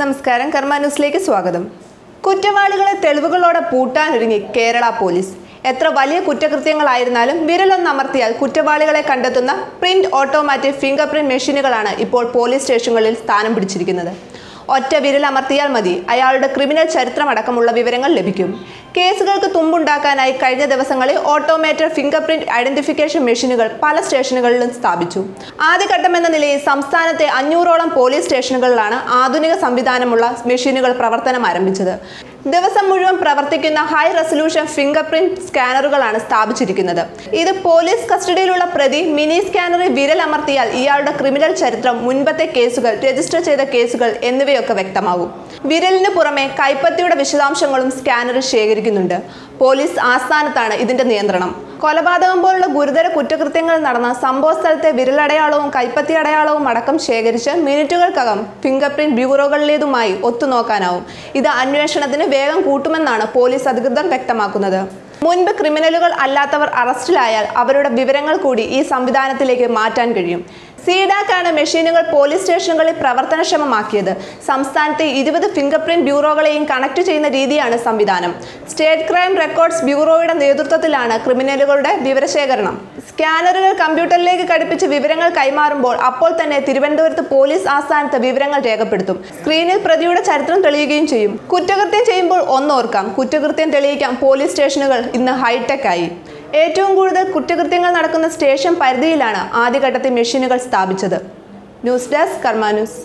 നമസ്കാരം കർമ്മ ന്യൂസിലേക്ക് സ്വാഗതം. കുറ്റവാളികളെ തെളിവുകളോടെ പൂട്ടാനൊരുങ്ങി കേരള പോലീസ്. എത്ര വലിയ കുറ്റകൃത്യങ്ങളായിരുന്നാലും വിരലൊന്നമർത്തിയാൽ കുറ്റവാളികളെ കണ്ടെത്തുന്ന പ്രിന്റ് ഓട്ടോമാറ്റിക് ഫിംഗർ പ്രിന്റ് മെഷീനുകളാണ് ഇപ്പോൾ പോലീസ് സ്റ്റേഷനുകളിൽ സ്ഥാനം പിടിച്ചിരിക്കുന്നത്. ഒറ്റ വിരലമർത്തിയാൽ മതി അയാളുടെ ക്രിമിനൽ ചരിത്രമടക്കമുള്ള വിവരങ്ങൾ ലഭിക്കും. കേസുകൾക്ക് തുമ്പുണ്ടാക്കാനായി കഴിഞ്ഞ ദിവസങ്ങളിൽ ഓട്ടോമേറ്റഡ് ഫിംഗർ പ്രിന്റ് ഐഡന്റിഫിക്കേഷൻ മെഷീനുകൾ പല സ്റ്റേഷനുകളിലും സ്ഥാപിച്ചു. ആദ്യഘട്ടമെന്ന നിലയിൽ സംസ്ഥാനത്തെ അഞ്ഞൂറോളം പോലീസ് സ്റ്റേഷനുകളിലാണ് ആധുനിക സംവിധാനമുള്ള മെഷീനുകൾ പ്രവർത്തനം ആരംഭിച്ചത്. ദിവസം മുഴുവൻ പ്രവർത്തിക്കുന്ന ഹൈ റെസൊല്യൂഷൻ ഫിംഗർ പ്രിന്റ് സ്കാനറുകളാണ് സ്ഥാപിച്ചിരിക്കുന്നത്. ഇത് പോലീസ് കസ്റ്റഡിയിലുള്ള പ്രതി മിനി സ്കാനറിൽ വിരൽ അമർത്തിയാൽ ഇയാളുടെ ക്രിമിനൽ ചരിത്രം മുൻപത്തെ കേസുകൾ രജിസ്റ്റർ ചെയ്ത കേസുകൾ എന്നിവയൊക്കെ വ്യക്തമാകും. വിരലിന് പുറമെ കൈപ്പത്തിയുടെ വിശദാംശങ്ങളും സ്കാനറിൽ ശേഖരിക്കുന്നുണ്ട്. പോലീസ് ആസ്ഥാനത്താണ് ഇതിന്റെ നിയന്ത്രണം. കൊലപാതകം പോലുള്ള ഗുരുതര കുറ്റകൃത്യങ്ങൾ നടന്ന സംഭവ സ്ഥലത്തെ വിരലടയാളവും കൈപ്പത്തി അടയാളവും അടക്കം ശേഖരിച്ച് മിനിറ്റുകൾക്കകം ഫിംഗർ പ്രിന്റ് ബ്യൂറോകളിലേതുമായി ഒത്തുനോക്കാനാവും. ഇത് അന്വേഷണത്തിന് വേഗം കൂട്ടുമെന്നാണ് പോലീസ് അധികൃതർ വ്യക്തമാക്കുന്നത്. മുൻപ് ക്രിമിനലുകൾ അല്ലാത്തവർ അറസ്റ്റിലായാൽ അവരുടെ വിവരങ്ങൾ കൂടി ഈ സംവിധാനത്തിലേക്ക് മാറ്റാൻ കഴിയും. സീഡാക്ക് ആണ് മെഷീനുകൾ പോലീസ് സ്റ്റേഷനുകളിൽ പ്രവർത്തനക്ഷമമാക്കിയത്. സംസ്ഥാനത്തെ ഇരുപത് ഫിംഗർ പ്രിന്റ് ബ്യൂറോകളെയും കണക്ട് ചെയ്യുന്ന രീതിയാണ് സംവിധാനം. സ്റ്റേറ്റ് ക്രൈം റെക്കോർഡ്സ് ബ്യൂറോയുടെ നേതൃത്വത്തിലാണ് ക്രിമിനലുകളുടെ വിവരശേഖരണം. സ്കാനറുകൾ കമ്പ്യൂട്ടറിലേക്ക് ഘടിപ്പിച്ച് വിവരങ്ങൾ കൈമാറുമ്പോൾ അപ്പോൾ തന്നെ തിരുവനന്തപുരത്ത് പോലീസ് ആസ്ഥാനത്ത് വിവരങ്ങൾ രേഖപ്പെടുത്തും. സ്ക്രീനിൽ പ്രതിയുടെ ചരിത്രം തെളിയുകയും ചെയ്യും. കുറ്റകൃത്യം ചെയ്യുമ്പോൾ ഒന്നോർക്കാം. കുറ്റകൃത്യം തെളിയിക്കാൻ പോലീസ് സ്റ്റേഷനുകൾ ഇന്ന് ഹൈടെക് ആയി ഏറ്റവും കൂടുതൽ കുറ്റകൃത്യങ്ങൾ നടക്കുന്ന സ്റ്റേഷൻ പരിധിയിലാണ് ആദ്യഘട്ടത്തിൽ മെഷീനുകൾ സ്ഥാപിച്ചത്. News desk Karma news.